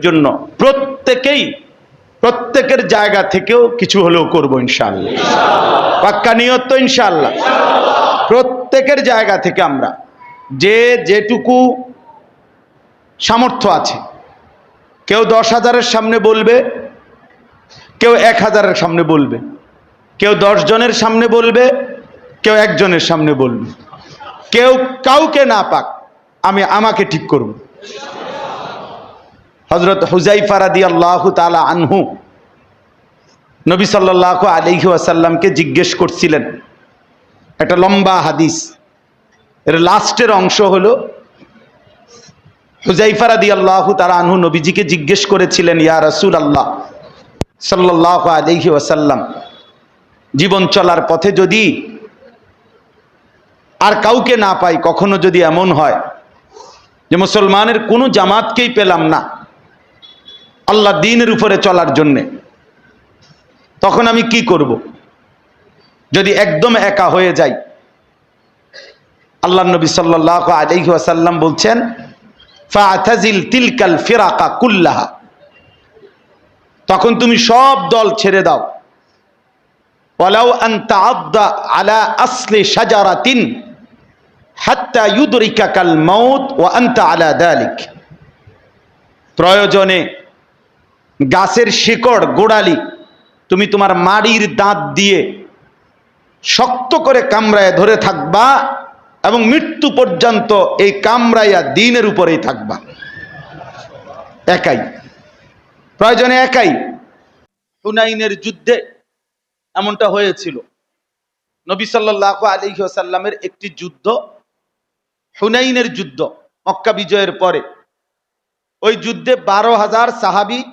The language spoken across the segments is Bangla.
জন্য প্রত্যেকেই, প্রত্যেকের জায়গা থেকেও কিছু হলেও করব ইনশাল্লাহ পাক্কা নিয়ত তো ইনশাআল্লাহ। প্রত্যেকের জায়গা থেকে আমরা যে যেটুকু সামর্থ্য আছে, কেউ দশ হাজারের সামনে বলবে, কেউ এক হাজারের সামনে বলবে, কেউ দশ জনের সামনে বলবে, কেউ একজনের সামনে বলবে। কেউ কাউকে না পাক, আমি আমাকে ঠিক করব। হজরত হুজাইফা রাদি আল্লাহ তালা আনহু নবী সাল্লাহ আলহি আসাল্লামকে জিজ্ঞেস করছিলেন। একটা লম্বা হাদিস। এর লাস্টের অংশ হলো হুজাইফা রাদি আল্লাহ তালা আনহু নবীজিকে জিজ্ঞেস করেছিলেন, ইয়া রসুল আল্লাহ সাল্লাহ আলহি ওয়াসাল্লাম, জীবন চলার পথে যদি আর কাউকে না পাই, কখনো যদি এমন হয় যে মুসলমানের কোনো জামাতকেই পেলাম না আল্লাহ দিনের উপরে চলার জন্যে। তখন আমি কি করব? যদি একদম একা হয়ে যাই। আল্লাহ নবী সাল্লাহ আলহি আসাল্লাম বলছেন ফাজিল তিলকাল ফিরাকা কুল্লাহা। তখন তুমি সব দল ছেড়ে দাও। আসলি আলা দালিক। প্রয়োজনে গাছের শিকড়, গোড়ালি, তুমি তোমার মাড়ির দাঁত দিয়ে শক্ত করে কামড়ায় ধরে থাকবা এবং মৃত্যু পর্যন্ত এই কামড়াইয়া দিনের উপরেই থাকবা। একাই। প্রয়োজনে একাই। হুনাইনের যুদ্ধে এমনটা হয়েছিল। নবী সাল্লাহ আলী সাল্লামের একটি যুদ্ধ, হুনাইনের যুদ্ধ, মক্কা বিজয়ের পরে। ওই যুদ্ধে বারো হাজার সাহাবি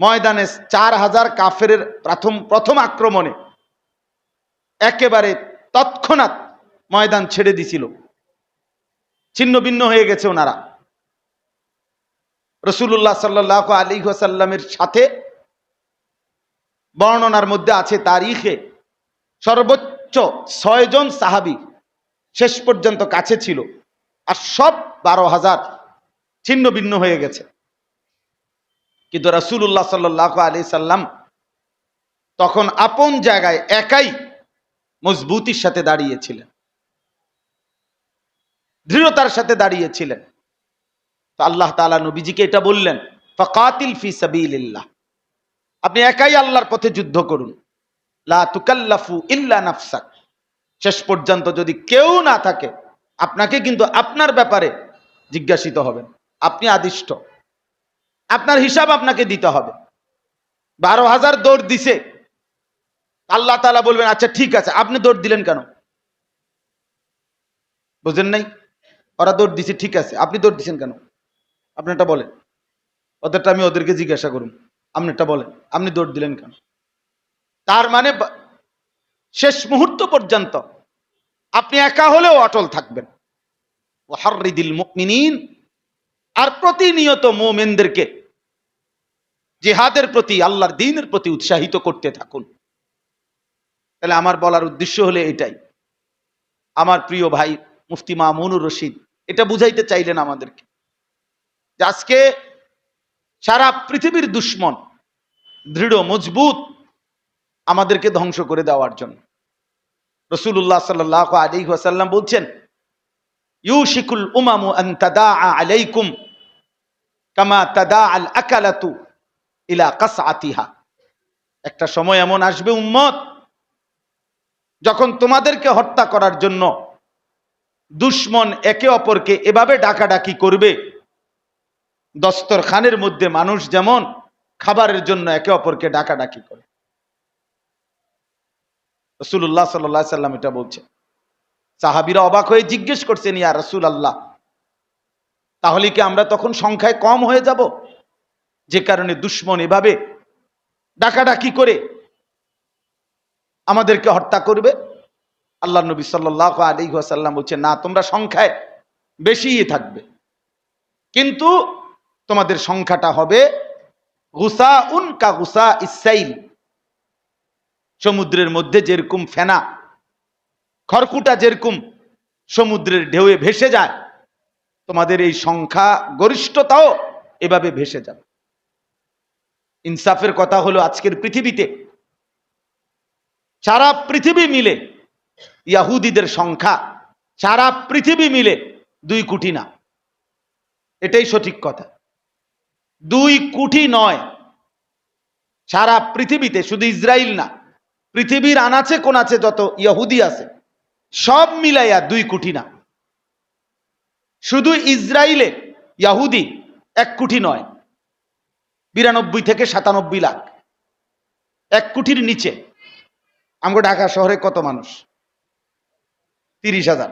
ময়দানে চার হাজার কাফের প্রথম প্রথম আক্রমণে একেবারে তৎক্ষণাৎ ময়দান ছেড়ে দিছিল। ছিন্ন ভিন্ন হয়ে গেছে ওনারা। রসুল্লাহ সাল্লাহ আলী সাল্লামের সাথে বর্ণনার মধ্যে আছে তারিখে সর্বোচ্চ ছয়জন সাহাবি শেষ পর্যন্ত কাছে ছিল। আর সব বারো হাজার ছিন্ন ভিন্ন হয়ে গেছে। কিন্তু রাসুল্লাহ সাল্লাহ আলি সাল্লাম তখন আপন জায়গায় একাই মজবুতির সাথে দাঁড়িয়েছিলেন। দৃঢ়তার সাথে দাঁড়িয়েছিলেন। তো আল্লাহ তালা নবীজিকে এটা বললেন, ফকাতিল ফি সাবিল্লাহ আপনি একাই আল্লাহর পথে যুদ্ধ করুন। লা ইল্লা নাফসাক। শেষ পর্যন্ত যদি কেউ না থাকে, আপনাকে কিন্তু আপনার ব্যাপারে জিজ্ঞাসিত হবেন আপনি আদিষ্ট। আপনার হিসাব আপনাকে দিতে হবে। বারো হাজার দৌড় দিছে। আল্লাহ তালা বলবেন আচ্ছা ঠিক আছে, আপনি দৌড় দিলেন কেন? বুঝলেন নাই? ওরা দৌড় দিছে, ঠিক আছে, আপনি দৌড় দিছেন কেন? আপনি এটা বলেন। ওদেরটা আমি ওদেরকে জিজ্ঞাসা করুন। আপনি এটা বলেন, আপনি দৌড় দিলেন কেন? তার মানে শেষ মুহূর্ত পর্যন্ত আপনি একা হলেও অটল থাকবেন। ও হারিদিল মুকমিনিন আর প্রতিনিয়ত মোমেনদেরকে জেহাদের প্রতি, আল্লাহর দিনের প্রতি উৎসাহিত করতে থাকুন। তাহলে আমার বলার উদ্দেশ্য হলে এটাই। আমার প্রিয় ভাই মুফতি মামুনুর রশিদ, এটা বুঝাইতে চাইলেন আমাদেরকে আজকে সারা পৃথিবীর দুশ্মন, দৃঢ়, মজবুত আমাদেরকে ধ্বংস করে দেওয়ার জন্য। রসুল্লাহ সাল্লাহ আলী ওয়াসাল্লাম বলছেন ইউশিকুল উমামু আন আলাইকুম কামা তাদা আল আকালাতু ইলা কাসআতিহা। একটা সময় এমন আসবে উম্মত, যখন তোমাদেরকে হত্যা করার জন্য দুশ্মন একে অপরকে এভাবে ডাকাডাকি করবে। দস্তরখানের মধ্যে মানুষ যেমন খাবারের জন্য একে অপরকে ডাকাডাকি করে। রসুল্লাহ সাল্লাহ সাল্লাম এটা বলছে সাহাবিরা অবাক হয়ে জিজ্ঞেস করছেন, ইয়া রসুল আল্লাহ তাহলে কি আমরা তখন সংখ্যায় কম হয়ে যাব? যে কারণে দুশ্মন এভাবে ডাকাডাকি করে আমাদেরকে হত্যা করবে। আল্লাহ নবী সাল্লাহ আলী সাল্লাম বলছে না, তোমরা সংখ্যায় বেশিই থাকবে। কিন্তু তোমাদের সংখ্যাটা হবে গুসা উন কা গুসা ইসাইল সমুদ্রের মধ্যে যেরকম ফেনা খড়কুটা যেরকম সমুদ্রের ঢেউয়ে ভেসে যায়, তোমাদের এই সংখ্যা গরিষ্ঠতাও এভাবে ভেসে যাবে। ইনসাফের কথা হলো আজকের পৃথিবীতে। সারা পৃথিবী মিলে ইয়াহুদিদের সংখ্যা, সারা পৃথিবী মিলে দুই কোটি না। এটাই সঠিক কথা। দুই কোটি নয়। সারা পৃথিবীতে শুধু ইসরায়েল না, পৃথিবীর আনাচে কোনাচে যত ইয়াহুদি আছে সব মিলাইয়া দুই কোটি না। শুধু ইসরায়েলে ইয়াহুদি এক কোটি নয়, বিরানব্বই থেকে সাতানব্বই লাখ। এক কোটির নিচে, আমগো ঢাকা শহরে কত মানুষ? তিরিশ হাজার।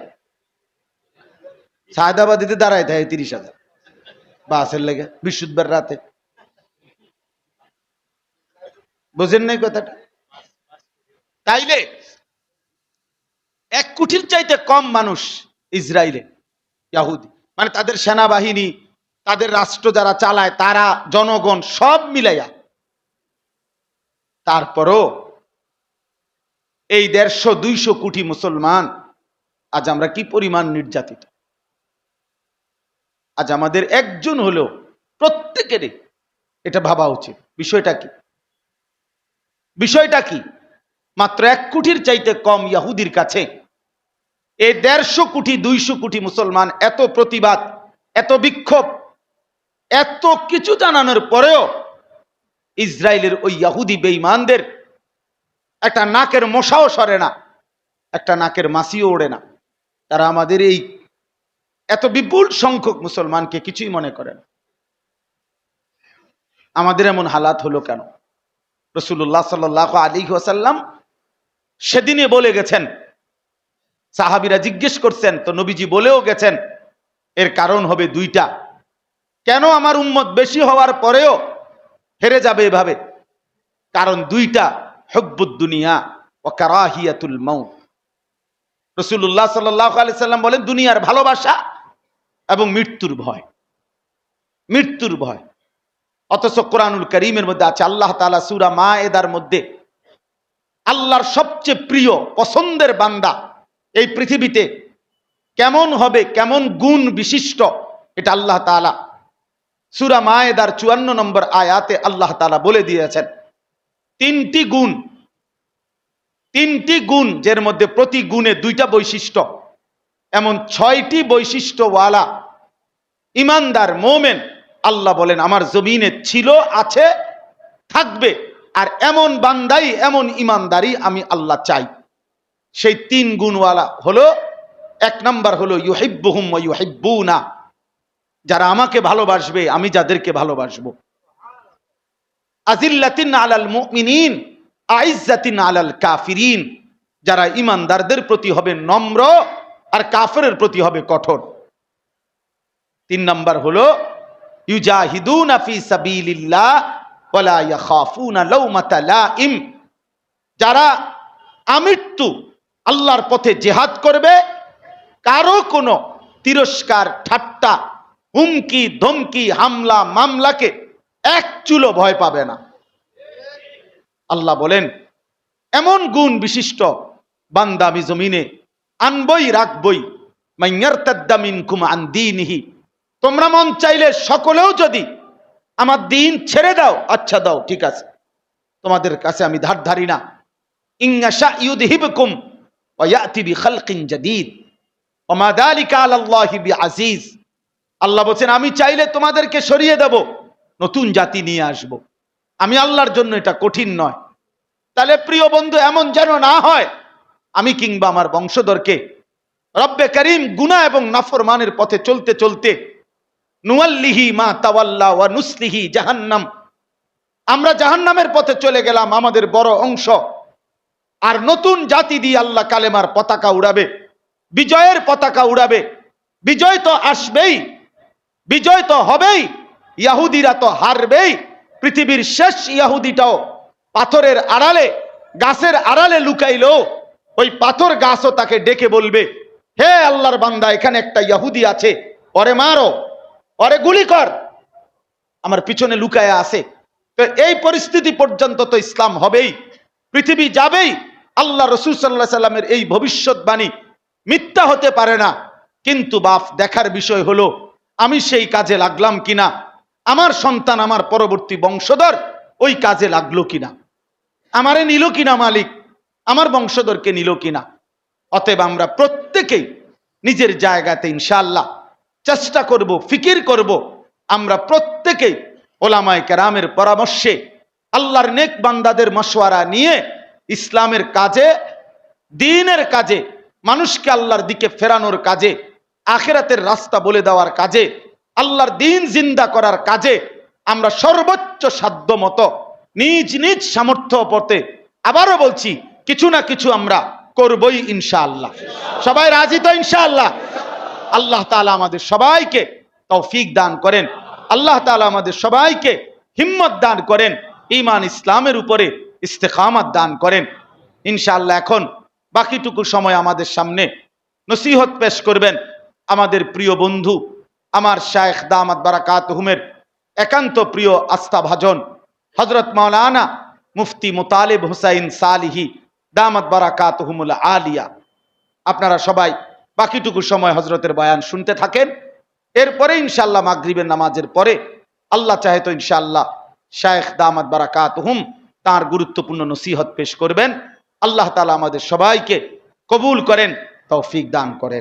সায়দাবাদিতে দাঁড়ায় থাকে তিরিশ হাজার। বাসের লেগে, বৃহস্পতিবার রাতে। বুঝেন নাই কথাটা? তাইলে এক কোটির চাইতে কম মানুষ ইসরায়েলে, ইয়াহুদি। মানে তাদের সেনাবাহিনী, তাদের রাষ্ট্র যারা চালায়, তারা, জনগণ সব মিলাইয়া। তারপরও এই দেড়শো, দুইশো কোটি মুসলমান আজ আমরা কি পরিমাণ নির্যাতিত? আজ আমাদের একজন হলেও প্রত্যেকেরই এটা ভাবা উচিত। বিষয়টা কি? বিষয়টা কি? মাত্র এক কোটির চাইতে কম ইয়াহুদির কাছে এই দেড়শো কোটি, দুইশো কোটি মুসলমান এত প্রতিবাদ, এত বিক্ষোভ, এত কিছু জানানোর পরেও ইসরায়েলের ওই ইয়াহুদি বেঈমানদের একটা নাকের মশাও সরে না, একটা নাকের মাসিও ওড়ে না। তারা আমাদের এই এত বিপুল সংখ্যক মুসলমানকে কিছুই মনে করে না। আমাদের এমন হালাত হলো কেন? রসুল্লাহ সাল আলী ওয়াসাল্লাম সেদিনে বলে গেছেন সাহাবিরা জিজ্ঞেস করছেন, তো নবীজি বলেও গেছেন, এর কারণ হবে দুইটা। কেন আমার উম্মত বেশি হওয়ার পরেও হেরে যাবে এভাবে? কারণ দুইটা, হব্বুদ্দুনিয়া ও কারাহিয়াতুল মৌ রসুল্লাহ সাল্লাহ আলি সাল্লাম বলেন, দুনিয়ার ভালোবাসা এবং মৃত্যুর ভয়। মৃত্যুর ভয়। অথচ কোরআনুল করিমের মধ্যে আছে, আল্লাহ তালা সুরা মা এদার মধ্যে আল্লাহর সবচেয়ে প্রিয়, পছন্দের বান্দা এই পৃথিবীতে কেমন হবে, কেমন গুণ বিশিষ্ট, এটা আল্লাহ তালা সুরা মায়েদার চুয়ান্ন নম্বর আয়াতে আল্লাহ তালা বলে দিয়েছেন। তিনটি গুণ তিনটি গুণ যের মধ্যে প্রতি গুণে দুইটা বৈশিষ্ট্য। এমন ছয়টি বৈশিষ্ট্যওয়ালা ইমানদার মোমেন, আল্লাহ বলেন, আমার জমিনে ছিল, আছে, থাকবে, আর এমন বান্দাই, এমন ইমানদারি আমি আল্লাহ চাই। সেই তিন গুণওয়ালা হলো, এক নাম্বার হলো, ইউহিব্বুহুম ওয়া ইউহিব্বুনা যারা আমাকে ভালোবাসবে, আমি যাদেরকে ভালোবাসবো। আজিল্লাতিন আলাল মুমিনিন, আইজ্জাতিন আলাল কাফিরিন যারা ইমানদারদের প্রতি হবে নম্র আর কাফেরের প্রতি হবে কঠোর। তিন নাম্বার হলো, ইউজাহিদুনা ফি সাবিলিল্লাহ ওয়ালা ইয়াখাফুনা লাউমাতা লাইম যারা আমৃত্যু আল্লাহর পথে জেহাদ করবে, কারও কোনো তিরস্কার, ঠাট্টা, হুমকি, ধমকি, হামলা, মামলাকে এক চুলো ভয় পাবে না। আল্লাহ বলেন, এমন গুণ বিশিষ্ট বান্দা আমি জমিনে আনবই, রাখবই। মাইয়ার তাদ্দামিন কুম আন দিনহি। তোমরা মন চাইলে সকলেও যদি আমার দিন ছেড়ে দাও আচ্ছা দাও, ঠিক আছে। তোমাদের কাছে আমি ধার ধারি না। ইংশা ইউদহিবকুম ওয়ায়াতি বিখালকিন জাদীদ ওমা যালিকা আলাল্লাহি বিআজিজ আল্লাহ বলছেন, আমি চাইলে তোমাদেরকে সরিয়ে দেব, নতুন জাতি নিয়ে আসব। আমি আল্লাহর জন্য এটা কঠিন নয়। তাহলে প্রিয় বন্ধু, এমন যেন না হয়, আমি কিংবা আমার বংশধরকে রব্বে করিম গুনা এবং নাফরমানের পথে চলতে চলতে, নুয়াল্লিহি মা তাওয়াল্লা ওয়া নুসলিহি জাহান্নাম, আমরা জাহান্নামের পথে চলে গেলাম আমাদের বড় অংশ। আর নতুন জাতি দিয়ে আল্লাহ কালেমার পতাকা উড়াবে। বিজয়ের পতাকা উড়াবে। বিজয় তো আসবেই। বিজয় তো হবেই। ইয়াহুদিরা তো হারবেই। পৃথিবীর শেষ ইয়াহুদিটাও পাথরের আড়ালে, গাছের আড়ালে লুকাইলো। ওই পাথর গাছও তাকে ডেকে বলবে, হে আল্লাহর বান্দা, এখানে একটা ইয়াহুদি আছে। ওরে মারো, ওরে গুলি কর। আমার পিছনে লুকায় আছে। তো এই পরিস্থিতি পর্যন্ত তো ইসলাম হবেই। পৃথিবী যাবেই। আল্লাহ রসুল সাল্লাহ সাল্লামের এই ভবিষ্যৎবাণী মিথ্যা হতে পারে না। কিন্তু বাপ, দেখার বিষয় হলো, আমি সেই কাজে লাগলাম কিনা? আমার সন্তান আমার পরবর্তী বংশধর ওই কাজে লাগল কিনা? আমারে নিল কিনা মালিক? আমার বংশধরকে নিল কিনা? অতএব আমরা প্রত্যেকেই নিজের জায়গাতে ইনশাল্লাহ চেষ্টা করব, ফিকির করব। আমরা প্রত্যেকেই ওলামায় কেরামের পরামর্শে আল্লাহর নেক বান্দাদের মশওয়ারা নিয়ে ইসলামের কাজে, দিনের কাজে, মানুষকে আল্লাহর দিকে ফেরানোর কাজে, আখেরাতের রাস্তা বলে দেওয়ার কাজে, আল্লাহর দিন জিন্দা করার কাজে আমরা সর্বোচ্চ সাধ্য মতো নিজ নিজ সামর্থ্য পথে আবারও বলছি, কিছু না কিছু আমরা করবই ইনশাআল্লাহ। সবাই রাজি তো ইনশাআল্লাহ? আল্লাহ তাআলা আমাদের সবাইকে তৌফিক দান করেন। আল্লাহ তালা আমাদের সবাইকে হিম্মত দান করেন। ঈমান ইসলামের উপরে ইস্তেকামাত দান করেন। ইনশাআল্লাহ এখন বাকিটুকু সময় আমাদের সামনে নসিহত পেশ করবেন। আমাদের প্রিয় বন্ধু, আমার শায়েখ দামাত বারাকাত হুমের একান্ত প্রিয় আস্থাভাজন হজরত মাওলানা মুফতি মোতালেব হুসাইন সালিহি দামাত বারাকাত হুমুল আলিয়া। আপনারা সবাই বাকিটুকু সময় হজরতের বয়ান শুনতে থাকেন। এরপরে ইনশাল্লাহ মাগরিবের নামাজের পরে আল্লাহ চাহে তো ইনশাল্লাহ শায়েখ দামাত বারাকাত হুম তাঁর গুরুত্বপূর্ণ নসিহত পেশ করবেন। আল্লাহ তালা আমাদের সবাইকে কবুল করেন তৌফিক দান করেন।